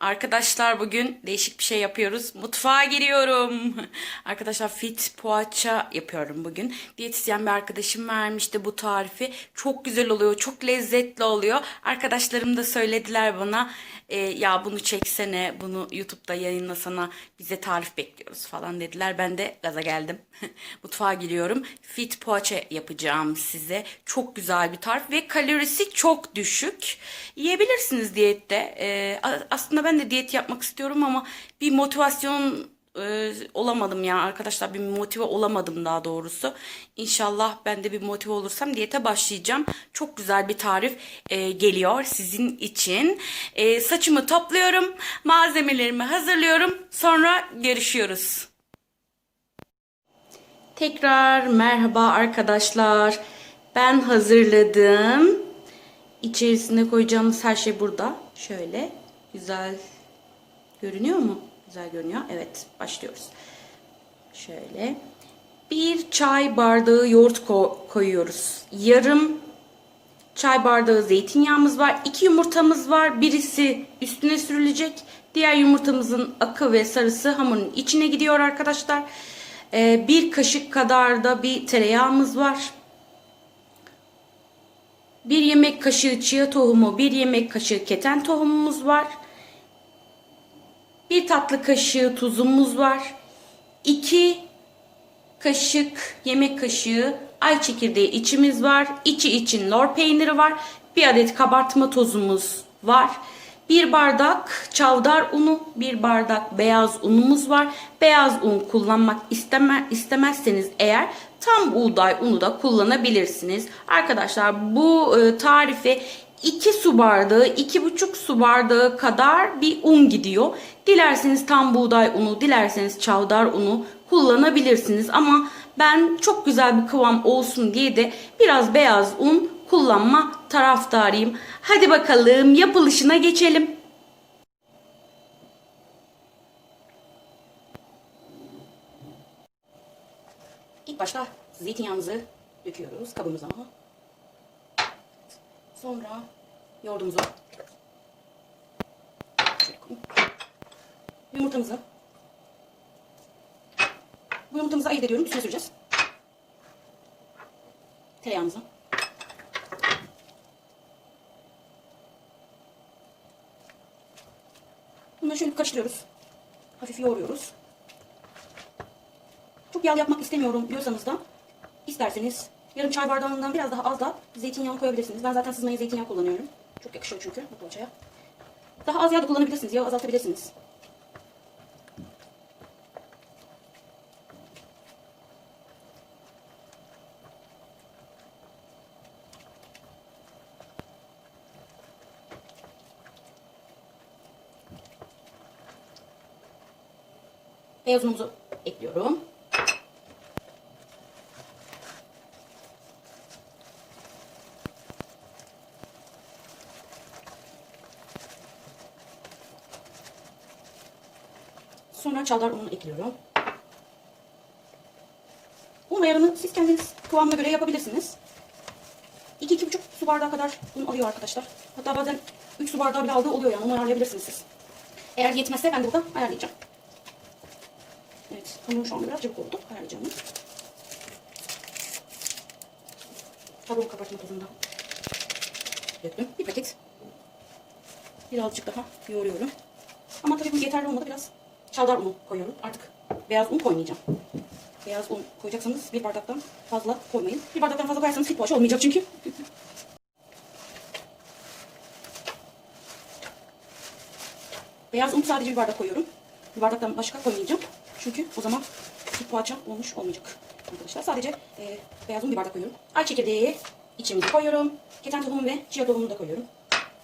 Arkadaşlar bugün değişik bir şey yapıyoruz. Mutfağa giriyorum. Arkadaşlar fit poğaça yapıyorum bugün. Diyetisyen bir arkadaşım vermişti bu tarifi. Çok güzel oluyor, çok lezzetli oluyor. Arkadaşlarım da söylediler bana. "E, ya bunu çeksene, bunu YouTube'da yayınlasana. Bize tarif bekliyoruz falan dediler. Ben de gaza geldim. Mutfağa giriyorum. Fit poğaça yapacağım size. Çok güzel bir tarif ve kalorisi çok düşük. Yiyebilirsiniz diyette. A- aslında ben de diyet yapmak istiyorum ama bir motivasyon e, olamadım ya arkadaşlar. Bir motive olamadım daha doğrusu. İnşallah ben de bir motive olursam diyete başlayacağım. Çok güzel bir tarif e, geliyor sizin için. E, saçımı topluyorum. Malzemelerimi hazırlıyorum. Sonra görüşüyoruz. Tekrar merhaba arkadaşlar. Ben hazırladım. İçerisine koyacağımız her şey burada. Şöyle güzel görünüyor mu? Güzel görünüyor. Evet, başlıyoruz. Şöyle bir çay bardağı yoğurt ko- koyuyoruz. Yarım çay bardağı zeytinyağımız var. İki yumurtamız var. Birisi üstüne sürülecek. Diğer yumurtamızın akı ve sarısı hamurun içine gidiyor arkadaşlar. Ee, bir kaşık kadar da bir tereyağımız var. Bir yemek kaşığı chia tohumu, bir yemek kaşığı keten tohumumuz var. Bir tatlı kaşığı tuzumuz var. 2 kaşık yemek kaşığı ay çekirdeği içimiz var. İçi için lor peyniri var. Bir adet kabartma tozumuz var. Bir bardak çavdar unu, bir bardak beyaz unumuz var. Beyaz un kullanmak isteme, istemezseniz eğer tam buğday unu da kullanabilirsiniz. Arkadaşlar bu e, tarife 2 su bardağı, 2,5 su bardağı kadar bir un gidiyor. Dilerseniz tam buğday unu, dilerseniz çavdar unu kullanabilirsiniz. Ama ben çok güzel bir kıvam olsun diye de biraz beyaz un kullanma taraftarıyım. Hadi bakalım yapılışına geçelim. İlk başta zeytinyağımızı döküyoruz kabımıza. Sonra yoğurdumuzu şöyle koyayım. Yumurtamızı bu yumurtamızı ayırt ediyorum. Üstüne süreceğiz. Tereyağımızı. Bunları şöyle karıştırıyoruz. Hafif yoğuruyoruz. Çok yağlı yapmak istemiyorum diyorsanız da isterseniz yarım çay bardağından biraz daha az da zeytinyağı koyabilirsiniz. Ben zaten sızmaya zeytinyağı kullanıyorum. Çok yakışıyor çünkü bu poğaçaya. Daha az yağ da kullanabilirsiniz. Yağ azaltabilirsiniz. Beyaz unumuzu ekliyorum. Sonra çavdar ununu ekliyorum. Un ayarını siz kendiniz kıvamına göre yapabilirsiniz. 2-2,5 su bardağı kadar un alıyor arkadaşlar. Hatta bazen 3 su bardağı bile aldığı oluyor yani onu ayarlayabilirsiniz siz. Eğer yetmezse ben de burada ayarlayacağım. Hamur şu anda biraz cıvık oldu. Onu. Tavuğu kabartma tozunu da döktüm. Bir paket. Birazcık daha yoğuruyorum. Ama tabii bu yeterli olmadı. Biraz çavdar unu koyuyorum. Artık beyaz un koymayacağım. Beyaz un koyacaksanız bir bardaktan fazla koymayın. Bir bardaktan fazla koyarsanız fit poğaça olmayacak çünkü. Beyaz un sadece bir bardak koyuyorum. Bir bardaktan başka koymayacağım. Çünkü o zaman fit poğaça olmuş olmayacak. Arkadaşlar sadece e, beyaz un bir bardak koyuyorum. Ay çekirdeği içimizi koyuyorum. Keten tohumu ve chia tohumunu da koyuyorum.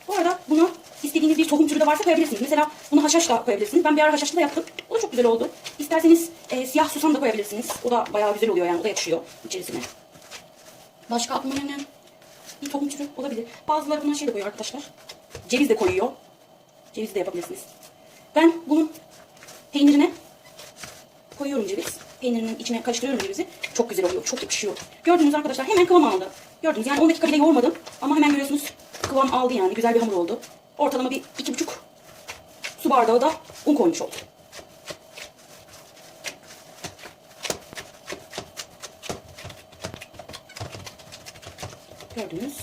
Bu arada buna istediğiniz bir tohum türü de varsa koyabilirsiniz. Mesela bunu haşhaş da koyabilirsiniz. Ben bir ara haşhaşlı da yaptım. O da çok güzel oldu. İsterseniz e, siyah susam da koyabilirsiniz. O da bayağı güzel oluyor yani. O da yakışıyor içerisine. Başka aklıma gelen bir tohum türü olabilir. Bazıları buna şey de koyuyor arkadaşlar. Ceviz de koyuyor. Ceviz de yapabilirsiniz. Ben bunun peynirine koyuyorum ceviz. Peynirinin içine karıştırıyorum cevizi. Çok güzel oluyor. Çok yakışıyor. Gördünüz arkadaşlar hemen kıvam aldı. Gördünüz yani 10 dakika bile yoğurmadım. Ama hemen görüyorsunuz kıvam aldı yani. Güzel bir hamur oldu. Ortalama bir iki buçuk su bardağı da un koymuş olduk. Gördünüz.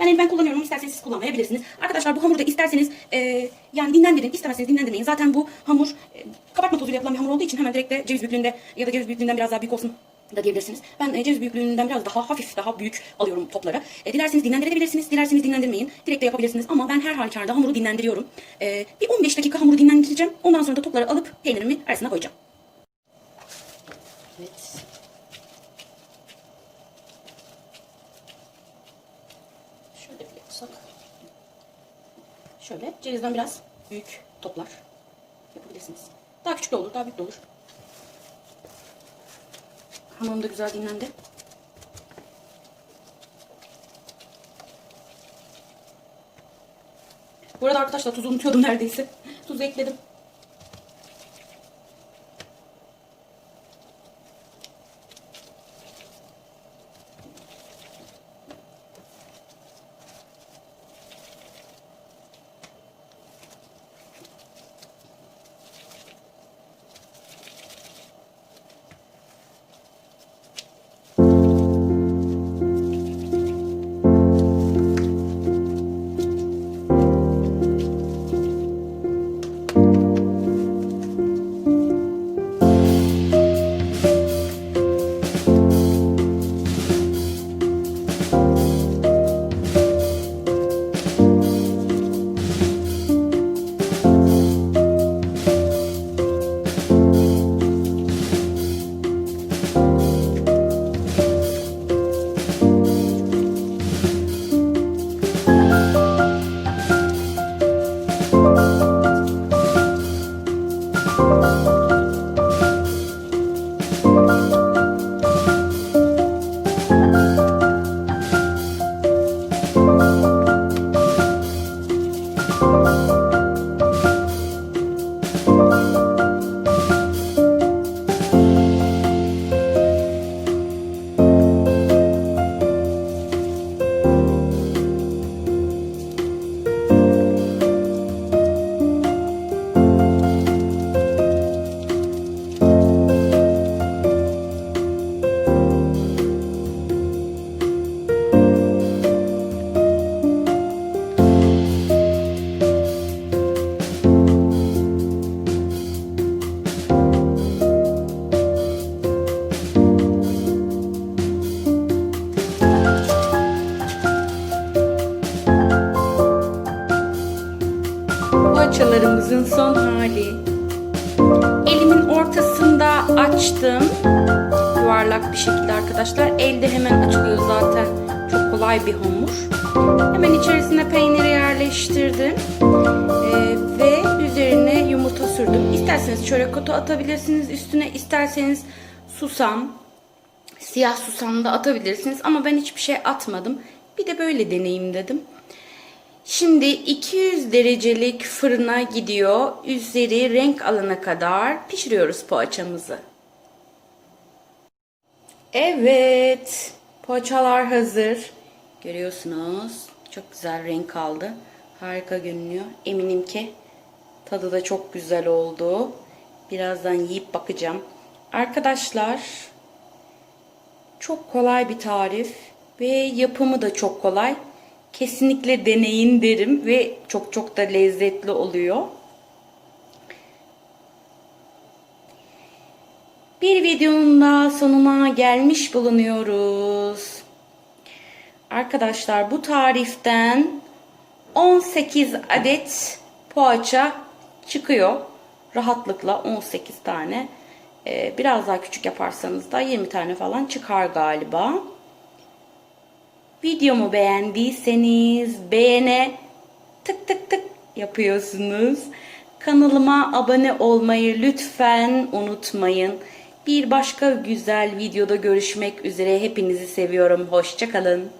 Ben eldiven kullanıyorum. İsterseniz siz kullanmayabilirsiniz. Arkadaşlar bu hamurda isterseniz e, yani dinlendirin. istemezseniz dinlendirmeyin. Zaten bu hamur e, kabartma tozuyla yapılan bir hamur olduğu için hemen direkt de ceviz büyüklüğünde ya da ceviz büyüklüğünden biraz daha büyük olsun da diyebilirsiniz. Ben e, ceviz büyüklüğünden biraz daha hafif, daha büyük alıyorum toplara. E, dilerseniz dinlendirebilirsiniz, dilerseniz dinlendirmeyin. Direkt de yapabilirsiniz ama ben her halükarda hamuru dinlendiriyorum. E, bir 15 dakika hamuru dinlendireceğim. Ondan sonra da topları alıp peynirimi arasına koyacağım. Evet. Şöyle bir yapsak. Şöyle cevizden biraz büyük toplar yapabilirsiniz. Daha küçük de olur, daha büyük de olur. Hamurum da güzel dinlendi. Bu arada arkadaşlar tuzu unutuyordum neredeyse. Tuzu ekledim. Son hali. Elimin ortasında açtım. Yuvarlak bir şekilde arkadaşlar. Elde hemen açılıyor zaten. Çok kolay bir hamur. Hemen içerisine peyniri yerleştirdim. Ee, ve üzerine yumurta sürdüm. İsterseniz çörek otu atabilirsiniz üstüne. isterseniz susam, siyah susam da atabilirsiniz. Ama ben hiçbir şey atmadım. Bir de böyle deneyeyim dedim. Şimdi 200 derecelik fırına gidiyor. Üzeri renk alana kadar pişiriyoruz poğaçamızı. Evet. Poğaçalar hazır. Görüyorsunuz. Çok güzel renk aldı. Harika görünüyor. Eminim ki tadı da çok güzel oldu. Birazdan yiyip bakacağım. Arkadaşlar çok kolay bir tarif ve yapımı da çok kolay. Kesinlikle deneyin derim ve çok çok da lezzetli oluyor. Bir videonun daha sonuna gelmiş bulunuyoruz. Arkadaşlar bu tariften 18 adet poğaça çıkıyor. Rahatlıkla 18 tane. Ee, biraz daha küçük yaparsanız da 20 tane falan çıkar galiba. Videomu beğendiyseniz beğene tık tık tık yapıyorsunuz. Kanalıma abone olmayı lütfen unutmayın. Bir başka güzel videoda görüşmek üzere. Hepinizi seviyorum. Hoşçakalın.